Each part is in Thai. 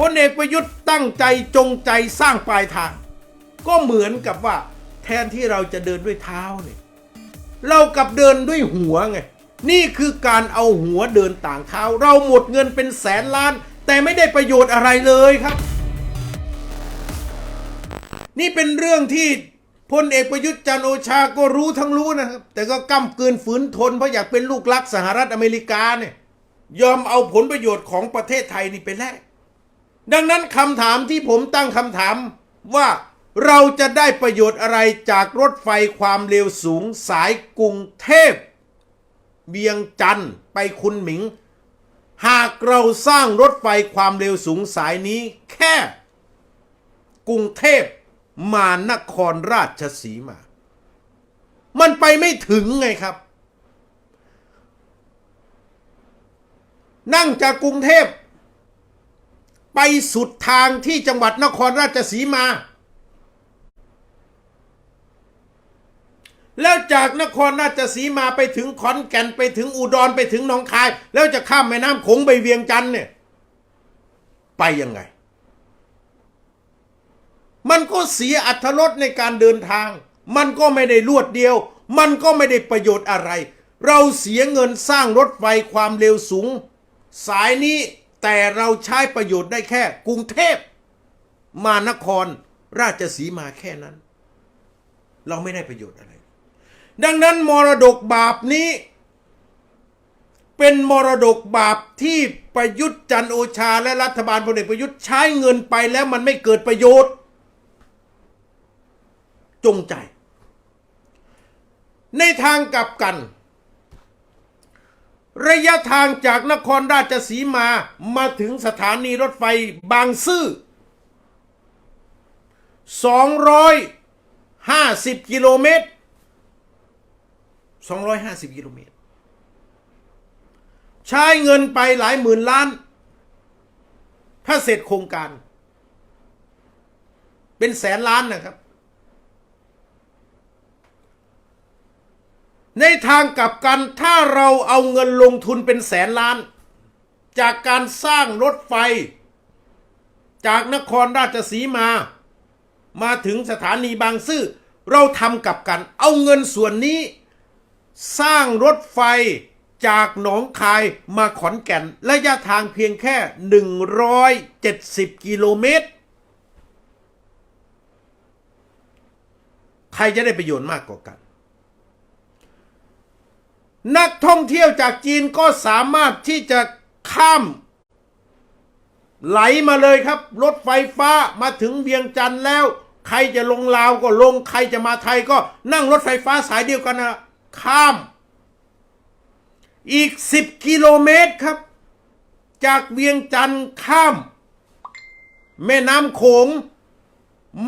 พลเอกประยุทธ์ตั้งใจจงใจสร้างปลายทาง ก็เหมือนกับว่า แทนที่เราจะเดินด้วยเท้าเนี่ยเรากับเดินด้วยหัวไง นี่คือการเอาหัวเดินต่างเท้า เราหมดเงินเป็นแสนล้าน แต่ไม่ได้ประโยชน์อะไรเลยครับ นี่เป็นเรื่องที่พลเอกประยุทธ์จันโอชาก็รู้ทั้งรู้นะครับ แต่ก็ก้ำกืนฝืนทนเพราะอยากเป็นลูกรักสหรัฐอเมริกาเนี่ยยอมเอาผลประโยชน์ของประเทศไทยนี่ไปแลก ดังนั้นคำถามที่ผมตั้งคำถามว่าเราจะได้ประโยชน์อะไรจากรถไฟความเร็วสูงสายกรุงเทพเบียงจันทร์ไปคุณหมิง หากเราสร้างรถไฟความเร็วสูงสายนี้แค่ กรุงเทพมานครราชสีมา มันไปไม่ถึงไงครับ นั่งจากกรุงเทพ ไปสุดทางที่จังหวัดนครราชสีมา แล้วจากนครราชสีมาไปถึงขอนแก่นไปถึงอุดรไปถึงหนองคาย แล้วจะข้ามแม่น้ำโขงไปเวียงจันทร์เนี่ย ไปยังไง มันก็เสียอัตรสในการเดินทาง มันก็ไม่ได้รวดเดียว มันก็ไม่ได้ประโยชน์อะไร เราเสียเงินสร้างรถไฟความเร็วสูง สายนี้ แต่เราใช้ประโยชน์ได้แค่ กรุงเทพมานครราชสีมาแค่นั้น เราไม่ได้ประโยชน์อะไร ดังนั้นมรดกบาปนี้ เป็นมรดกบาปที่ประยุทธ์จันโอชาและรัฐบาลพลเอกประยุทธ์ใช้เงินไปแล้วมันไม่เกิดประโยชน์ จงใจ ในทางกลับกัน ระยะทางจากนครราชสีมามาถึงสถานีรถไฟบางซื่อ 250 กิโลเมตร 250 กิโลเมตร ใช้เงินไปหลายหมื่นล้าน ถ้าเสร็จโครงการ เป็นแสนล้านนะครับ ในทางกลับกันถ้าเราเอาเงินลงทุนเป็นแสนล้าน จากการสร้างรถไฟ จากนครราชสีมา มาถึงสถานีบางซื่อเราทำกลับกัน เอาเงินส่วนนี้ สร้างรถไฟจากหนองคายมาขอนแก่น ระยะทางเพียงแค่ 170 กิโลเมตร ใครจะได้ประโยชน์มากกว่ากัน นักท่องเที่ยวจากจีนก็สามารถที่จะข้าม ไหลมาเลยครับ รถไฟฟ้ามาถึงเวียงจันทร์แล้ว ใครจะลงลาวก็ลง ใครจะมาไทยก็นั่งรถไฟฟ้าสายเดียวกันนะข้าม อีก 10 กิโลเมตรครับ จากเวียงจันทร์ข้าม แม่น้ำโขง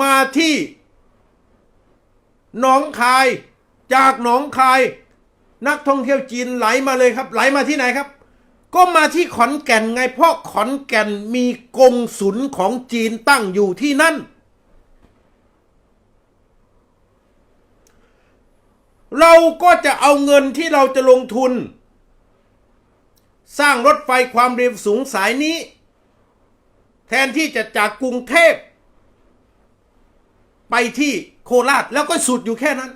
มาที่หนองคาย จากหนองคาย นักท่องเที่ยวจีนไหลมาเลยครับ ไหลมาที่ไหนครับ ก็มาที่ขอนแก่นไง เพราะขอนแก่นมีกงสุลของจีนตั้งอยู่ที่นั่น เราก็จะเอาเงินที่เราจะลงทุน สร้างรถไฟความเร็วสูงสายนี้ แทนที่จะจากกรุงเทพ ไปที่โคราชแล้วก็สุดอยู่แค่นั้น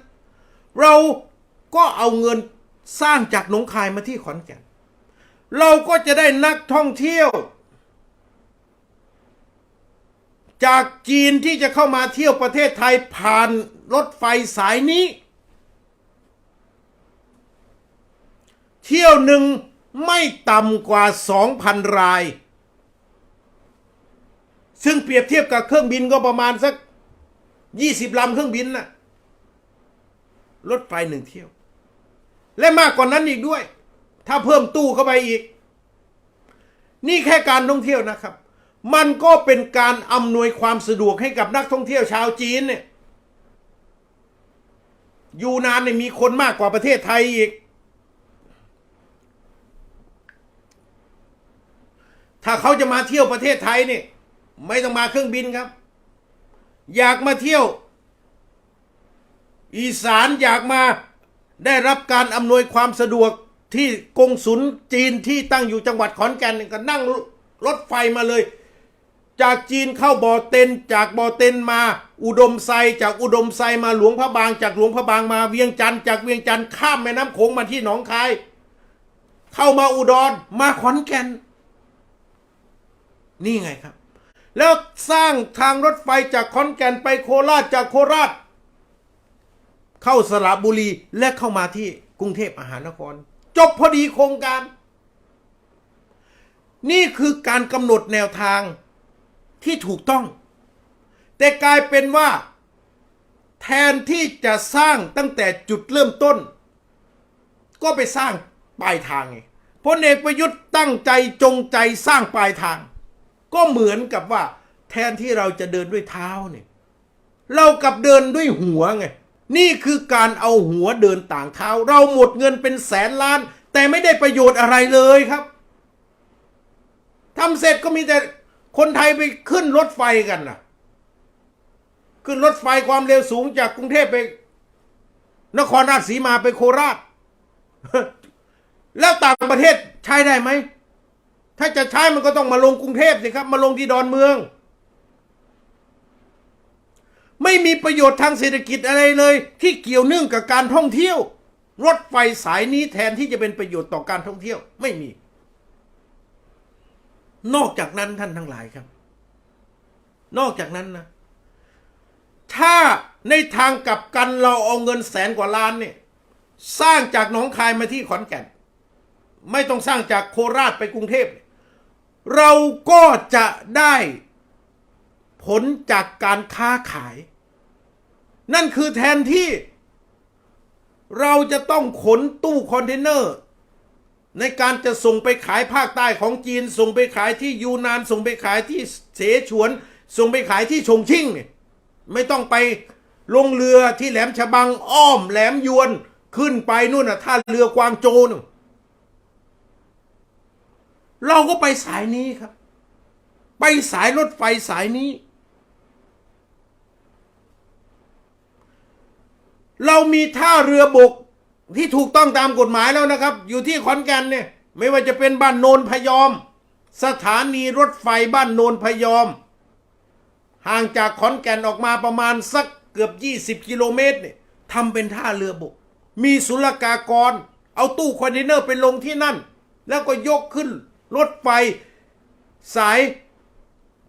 เราก็เอาเงิน สร้างจากหนองคายมาที่ขอนแก่น เราก็จะได้นักท่องเที่ยว จากจีนที่จะเข้ามาเที่ยวประเทศไทยผ่านรถไฟสายนี้ เที่ยวหนึ่งไม่ต่ำกว่า 2,000 ราย ซึ่งเปรียบเทียบกับเครื่องบินก็ประมาณสัก 20 ลำเครื่องบินน่ะรถไฟหนึ่งเที่ยว และมากกว่านั้นอีกด้วย ถ้าเพิ่มตู้เข้าไปอีก นี่แค่การท่องเที่ยวนะครับ มันก็เป็นการอำนวยความสะดวกให้กับนักท่องเที่ยวชาวจีนเนี่ยอยู่นานเนี่ยมีคนมากกว่าประเทศไทยอีก ถ้าเขาจะมาเที่ยวประเทศไทยเนี่ยไม่ต้องมาเครื่องบินครับ อยากมาเที่ยว อีสานอยากมา ได้รับการอำนวยความสะดวกที่กงสุลจีนที่ตั้งอยู่จังหวัดขอนแก่นก็นั่งรถไฟมาเลย จากจีนเข้าบ่อเต็นจากบ่อเต็นมาอุดมไซจากอุดมไซมาหลวงพระบาง จากหลวงพระบางมาเวียงจันทร์จากเวียงจันทร์ข้ามแม่น้ำโขงมาที่หนองคาย เข้ามาอุดรมาขอนแก่น นี่ไงครับ แล้วสร้างทางรถไฟจากขอนแก่นไปโคราชจากโคราช เข้าสระบุรีและเข้ามาที่กรุงเทพมหานคร จบพอดีโครงการ นี่คือการกำหนดแนวทางที่ถูกต้อง แต่กลายเป็นว่า แทนที่จะสร้างตั้งแต่จุดเริ่มต้น ก็ไปสร้างปลายทางไงพลเอกประยุทธ์ตั้งใจจงใจสร้างปลายทาง ก็เหมือนกับว่า แทนที่เราจะเดินด้วยเท้าเนี่ยเรากลับเดินด้วยหัวไง นี่คือการเอาหัวเดินต่างเท้า เราหมดเงินเป็นแสนล้าน แต่ไม่ได้ประโยชน์อะไรเลยครับทำเสร็จก็มีแต่คนไทยไปขึ้นรถไฟกันนะขึ้นรถไฟความเร็วสูงจากกรุงเทพไป นครราชสีมาไปโคราช แล้วต่างประเทศใช้ได้ไหม ถ้าจะใช้มันก็ต้องมาลงกรุงเทพสิครับ มาลงที่ดอนเมือง ไม่มีประโยชน์ทางเศรษฐกิจอะไรเลย ที่เกี่ยวเนื่องกับการท่องเที่ยว รถไฟสายนี้แทนที่จะเป็นประโยชน์ต่อการท่องเที่ยวไม่มี นอกจากนั้นท่านทั้งหลายครับ นอกจากนั้นนะ ถ้าในทางกลับกันเราเอาเงินแสนกว่าล้านเนี่ยสร้างจากหนองคายมาที่ขอนแก่น ไม่ต้องสร้างจากโคราชไปกรุงเทพ เราก็จะได้ ผลจากการค้าขาย นั่นคือแทนที่ เราจะต้องขนตู้คอนเทนเนอร์ ในการจะส่งไปขายภาคใต้ของจีน ส่งไปขายที่ยูนาน ส่งไปขายที่เสฉวน ส่งไปขายที่ชงชิ่งเนี่ยไม่ต้องไปลงเรือที่แหลมฉบังอ้อมแหลมยวนขึ้นไปนู่นน่ะท่าเรือกวางโจนนเราก็ไปสายนี้ครับ ไปสายรถไฟสายนี้ เรามีท่าเรือบกที่ถูกต้องตามกฎหมายแล้วนะครับ อยู่ที่ขอนแก่นเนี่ยไม่ว่าจะเป็นบ้านโนนพยอม สถานีรถไฟบ้านโนนพยอม ห่างจากขอนแก่นออกมาประมาณสักเกือบ 20 กิโลเมตรเนี่ยทำเป็นท่าเรือบก มีศุลกากร เอาตู้คอนเทนเนอร์ไปลงที่นั่น แล้วก็ยกขึ้นรถไฟสาย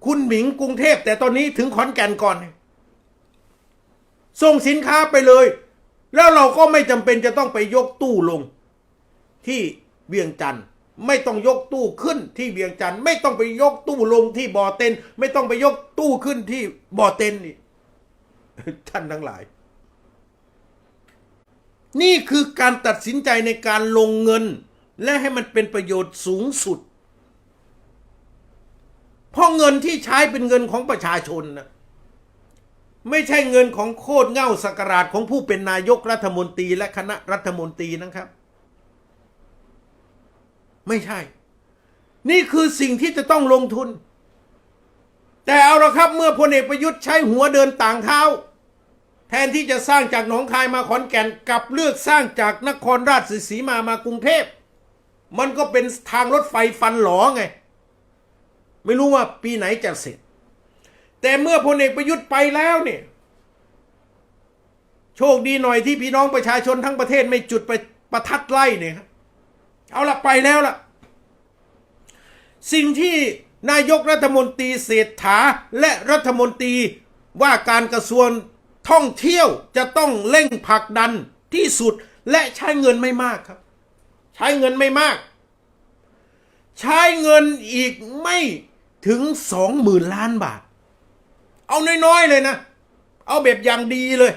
คุณหมิงกรุงเทพแต่ตอนนี้ถึงขอนแก่นก่อน ส่งสินค้าไปเลย แล้วเราก็ไม่จำเป็นจะต้องไปยกตู้ลง ที่เวียงจันทร์ไม่ต้องยกตู้ขึ้นที่เวียงจันทร์ไม่ต้องไปยกตู้ลงที่บ่อเต็นไม่ต้องไปยกตู้ขึ้นที่บ่อเต็นนี่ท่านทั้งหลาย นี่คือการตัดสินใจในการลงเงิน และให้มันเป็นประโยชน์สูงสุด เพราะเงินที่ใช้เป็นเงินของประชาชนนะ ไม่ใช่เงินของโคตรเง่าสักการาชของผู้เป็นนายกรัฐมนตรีและคณะรัฐมนตรีนะครับ ไม่ใช่ นี่คือสิ่งที่จะต้องลงทุน แต่เอาละครับเมื่อพลเอกประยุทธ์ใช้หัวเดินต่างเท้า แทนที่จะสร้างจากหนองคายมาขอนแก่นกลับเลือกสร้างจากนครราชสีมามากรุงเทพ มันก็เป็นทางรถไฟฟันหลอไง ไม่รู้ว่าปีไหนจะเสร็จ แต่เมื่อพลเอกประยุทธ์ไปแล้วเนี่ย โชคดีหน่อยที่พี่น้องประชาชนทั้งประเทศไม่จุดไปประทัดไล่เนี่ยครับเอาละไปแล้วล่ะสิ่งที่นายกรัฐมนตรีเศรษฐาและรัฐมนตรีว่าการกระทรวงท่องเที่ยวจะต้องเร่งผลักดันที่สุดและใช้เงินไม่มากครับ ใช้เงินไม่มาก ใช้เงินอีกไม่ถึงสองหมื่นล้านบาท เอาน้อยๆเลยนะ เอาแบบอย่างดีเลย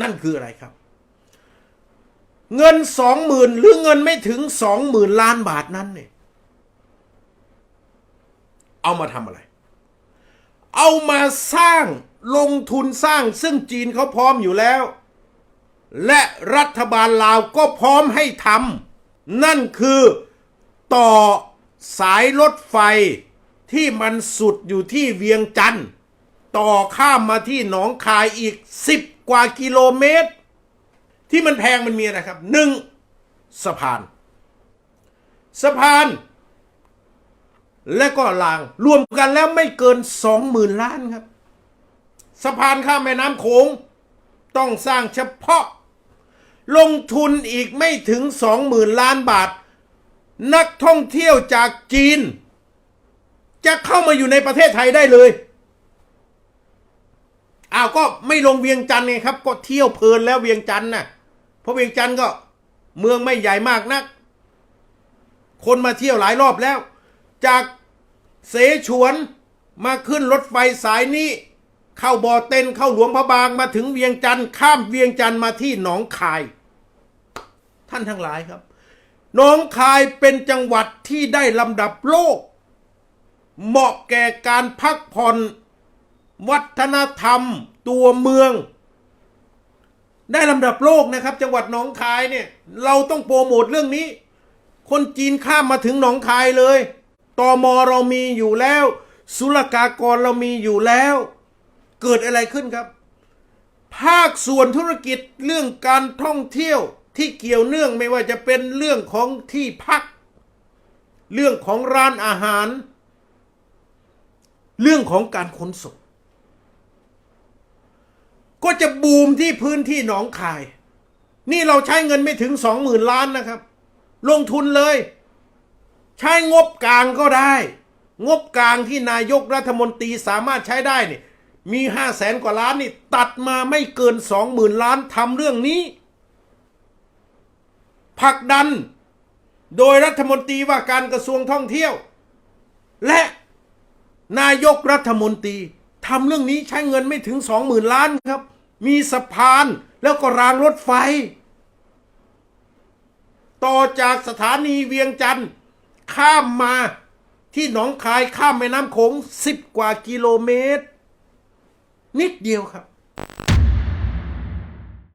นั่นคืออะไรครับ เงินสองหมื่นหรือเงินไม่ถึงสองหมื่นล้านบาทนั้นเนี่ย เอามาทำอะไร เอามาสร้างลงทุนสร้างซึ่งจีนเขาพร้อมอยู่แล้ว และรัฐบาลลาวก็พร้อมให้ทำนั่นคือต่อสายรถไฟ ที่มันสุดอยู่ที่เวียงจันทร์ต่อข้ามมาที่หนองคายอีกสิบกว่ากิโลเมตร ที่มันแพงมันมีอะไรครับหนึ่งสะพาน สะพาน และก็รางรวมกันแล้วไม่เกินสองหมื่นล้านครับ สะพานข้ามแม่น้ำโขงต้องสร้างเฉพาะ ลงทุนอีกไม่ถึงสองหมื่นล้านบาท นักท่องเที่ยวจากจีน จะเข้ามาอยู่ในประเทศไทยได้เลยอ้าวก็ไม่ลงเวียงจันทร์ไงครับ ก็เที่ยวเพลินแล้วเวียงจันทร์น่ะเพราะเวียงจันทร์ก็เมืองไม่ใหญ่มากนัก คนมาเที่ยวหลายรอบแล้ว จากเสฉวนมาขึ้นรถไฟสายนี้ เข้าบ่อเต็นเข้าหลวงพระบางมาถึงเวียงจันทร์ข้ามเวียงจันทร์มาที่หนองคาย ท่านทั้งหลายครับหนองคายเป็นจังหวัดที่ได้ลำดับโลก เหมาะแก่การพักผ่อน วัฒนธรรม ตัวเมือง ได้ลำดับโลกนะครับ จังหวัดหนองคายเนี่ย เราต้องโปรโมทเรื่องนี้ คนจีนข้ามมาถึงหนองคายเลยตอมอเรามีอยู่แล้ว ศุลกากรเรามีอยู่แล้ว เกิดอะไรขึ้นครับ ภาคส่วนธุรกิจเรื่องการท่องเที่ยวที่เกี่ยวเนื่องไม่ว่าจะเป็นเรื่องของที่พัก เรื่องของร้านอาหาร เรื่องของการขนส่งก็จะบูมที่พื้นที่หนองคาย นี่เราใช้เงินไม่ถึงสองหมื่นล้านนะครับ ลงทุนเลย ใช้งบกลางก็ได้ งบกลางที่นายกรัฐมนตรีสามารถใช้ได้นี่มีห้าแสนกว่าล้านนี่ ตัดมาไม่เกินสองหมื่นล้านทำเรื่องนี้ผลักดัน โดยรัฐมนตรีว่าการกระทรวงท่องเที่ยว และ นายกรัฐมนตรีทำเรื่องนี้ใช้เงินไม่ถึงสองหมื่นล้านครับ มีสะพานแล้วก็รางรถไฟ ต่อจากสถานีเวียงจันทร์ข้ามมาที่หนองคายข้ามแม่น้ำโขงสิบกว่ากิโลเมตร นิดเดียวครับ